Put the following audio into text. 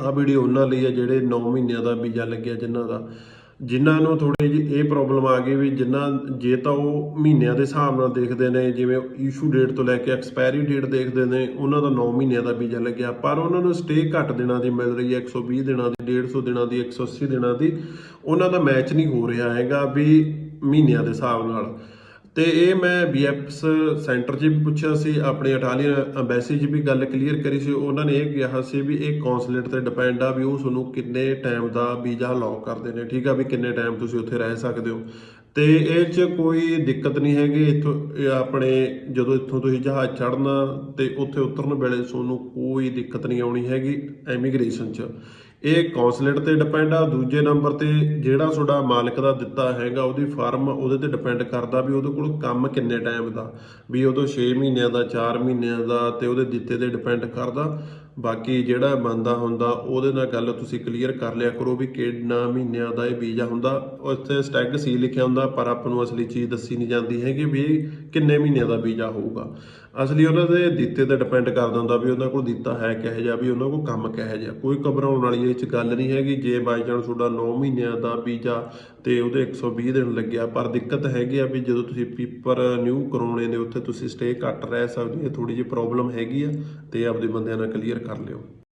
ਆ ਵੀਡੀਓ ਉਹਨਾਂ ਲਈ ਆ ਜਿਹੜੇ 9 ਮਹੀਨਿਆਂ ਦਾ ਵੀਜ਼ਾ ਲੱਗਿਆ ਜਿਨ੍ਹਾਂ ਦਾ। ਜਿਨ੍ਹਾਂ ਨੂੰ ਥੋੜੀ ਜਿਹੀ ਇਹ ਪ੍ਰੋਬਲਮ ਆ ਗਈ ਵੀ ਜਿਨ੍ਹਾਂ ਜੇ ਤਾਂ ਉਹ ਮਹੀਨਿਆਂ ਦੇ ਹਿਸਾਬ ਨਾਲ ਦੇਖਦੇ ਨੇ, ਜਿਵੇਂ ਇਸ਼ੂ ਡੇਟ ਤੋਂ ਲੈ ਕੇ ਐਕਸਪਾਇਰੀ ਡੇਟ ਦੇਖਦੇ ਨੇ, ਉਹਨਾਂ ਦਾ 9 ਮਹੀਨਿਆਂ ਦਾ ਵੀਜ਼ਾ ਲੱਗਿਆ। ਪਰ ਉਹਨਾਂ ਨੂੰ ਸਟੇ ਘੱਟ ਦਿਨਾਂ ਦੀ ਮਿਲ ਰਹੀ ਹੈ 120 ਦਿਨਾਂ ਦੀ 150 ਦਿਨਾਂ ਦੀ 180 ਦਿਨਾਂ ਦੀ। ਉਹਨਾਂ ਦਾ ਮੈਚ ਨਹੀਂ ਹੋ ਰਿਹਾ ਹੈਗਾ ਵੀ ਮਹੀਨਿਆਂ ਦੇ ਹਿਸਾਬ ਨਾਲ। ਤੇ ਇਹ ਮੈਂ ਬੀਐਫਐਸ ਸੈਂਟਰ 'ਚ ਵੀ ਪੁੱਛਿਆ ਸੀ, ਆਪਣੇ ਇਟਾਲੀਅਨ ਐਮਬੈਸੀ 'ਚ ਵੀ ਗੱਲ ਕਲੀਅਰ ਕਰੀ ਸੀ। ਉਹਨਾਂ ਨੇ ਇਹ ਕਿਹਾ ਸੀ ਵੀ ਇਹ ਕੌਂਸੂਲੇਟ ਤੇ ਡਿਪੈਂਡ ਆ ਵੀ ਉਹ ਤੁਹਾਨੂੰ ਕਿੰਨੇ ਟਾਈਮ ਦਾ ਵੀਜ਼ਾ ਅਲਾਉ ਕਰਦੇ ਨੇ, ਠੀਕ ਆ, ਵੀ ਕਿੰਨੇ ਟਾਈਮ ਤੁਸੀਂ ਉੱਥੇ ਰਹਿ ਸਕਦੇ ਹੋ। ਤੇ ਇਹ 'ਚ ਕੋਈ ਦਿੱਕਤ ਨਹੀਂ ਹੈਗੀ, ਇੱਥੋਂ ਆਪਣੇ ਜਦੋਂ ਇੱਥੋਂ ਤੁਸੀਂ ਜਹਾਜ਼ ਚੜ੍ਹਨਾ ਤੇ ਉੱਥੇ ਉਤਰਨ ਵੇਲੇ ਤੁਹਾਨੂੰ ਕੋਈ ਦਿੱਕਤ ਨਹੀਂ ਆਉਣੀ ਹੈਗੀ ਐਮੀਗ੍ਰੇਸ਼ਨ 'ਚ। ਇਹ ਕੌਂਸਲੇਟ ਤੇ ਡਿਪੈਂਡ ਆ, ਦੂਜੇ ਨੰਬਰ ਤੇ ਜਿਹੜਾ ਤੁਹਾਡਾ ਮਾਲਕ ਦਾ ਦਿੱਤਾ ਹੈਗਾ, ਉਹਦੀ ਫਾਰਮ ਉਹਦੇ ਤੇ ਡਿਪੈਂਡ ਕਰਦਾ ਵੀ ਉਹਦੇ ਕੋਲ ਕੰਮ ਕਿੰਨੇ ਟਾਈਮ ਦਾ, ਵੀ ਉਦੋਂ 6 ਮਹੀਨਿਆਂ ਦਾ 4 ਮਹੀਨਿਆਂ ਦਾ ਤੇ ਉਹਦੇ ਦਿੱਤੇ ਤੇ ਡਿਪੈਂਡ ਕਰਦਾ। ਬਾਕੀ ਜਿਹੜਾ ਬੰਦਾ ਹੁੰਦਾ, ਉਹਦੇ ਨਾਲ ਗੱਲ ਤੁਸੀਂ ਕਲੀਅਰ ਕਰ ਲਿਆ ਕਰੋ ਵੀ ਕਿੰਨਾ ਮਹੀਨਿਆਂ ਦਾ ਇਹ ਵੀਜ਼ਾ ਹੁੰਦਾ। ਉੱਥੇ ਸਟੈਗ ਸੀ ਲਿਖਿਆ ਹੁੰਦਾ, ਪਰ ਆਪ ਨੂੰ ਅਸਲੀ ਚੀਜ਼ ਦੱਸੀ ਨਹੀਂ ਜਾਂਦੀ ਹੈਗੀ ਵੀ ਕਿੰਨੇ ਮਹੀਨਿਆਂ ਦਾ ਵੀਜ਼ਾ ਹੋਊਗਾ। ਅਸਲੀ ਉਹਨਾਂ ਦੇ ਦਿੱਤੇ ਤੇ ਡਿਪੈਂਡ ਕਰਦਾ ਹੁੰਦਾ ਵੀ ਉਹਨਾਂ ਕੋਲ ਦਿੱਤਾ ਹੈ ਕਿਹੋ ਜਿਹਾ, ਵੀ ਉਹਨਾਂ ਕੋਲ ਕੰਮ ਕਿਹੋ ਜਿਹਾ। ਕੋਈ ਘਬਰਾਉਣ ਵਾਲੀ ਇਹ ਚ ਗੱਲ ਨਹੀਂ ਹੈਗੀ, ਜੇ ਬਾਈ ਚਾਂਸ ਤੁਹਾਡਾ 9 ਮਹੀਨਿਆਂ ਦਾ ਵੀਜ਼ਾ ਤੇ ਉਹਦੇ 120 ਦਿਨ ਲੱਗਿਆ, ਪਰ ਦਿੱਕਤ ਹੈਗੀ ਆ ਵੀ ਜਦੋਂ ਤੁਸੀਂ ਪੀਪਰ ਨਿਊ ਕਰਾਉਣੇ ਨੇ, ਉੱਥੇ ਤੁਸੀਂ ਸਟੇ ਘੱਟ ਰਹਿ ਸਕਦੇ ਹੋ ਥੋੜੀ ਜਿਹੀ ਪ੍ਰੋਬਲਮ ਹੈਗੀ ਆ, ਤੇ ਆਪਦੇ ਬੰਦਿਆਂ ਨਾਲ ਕਲੀਅਰ ਕਰ ਲਿਓ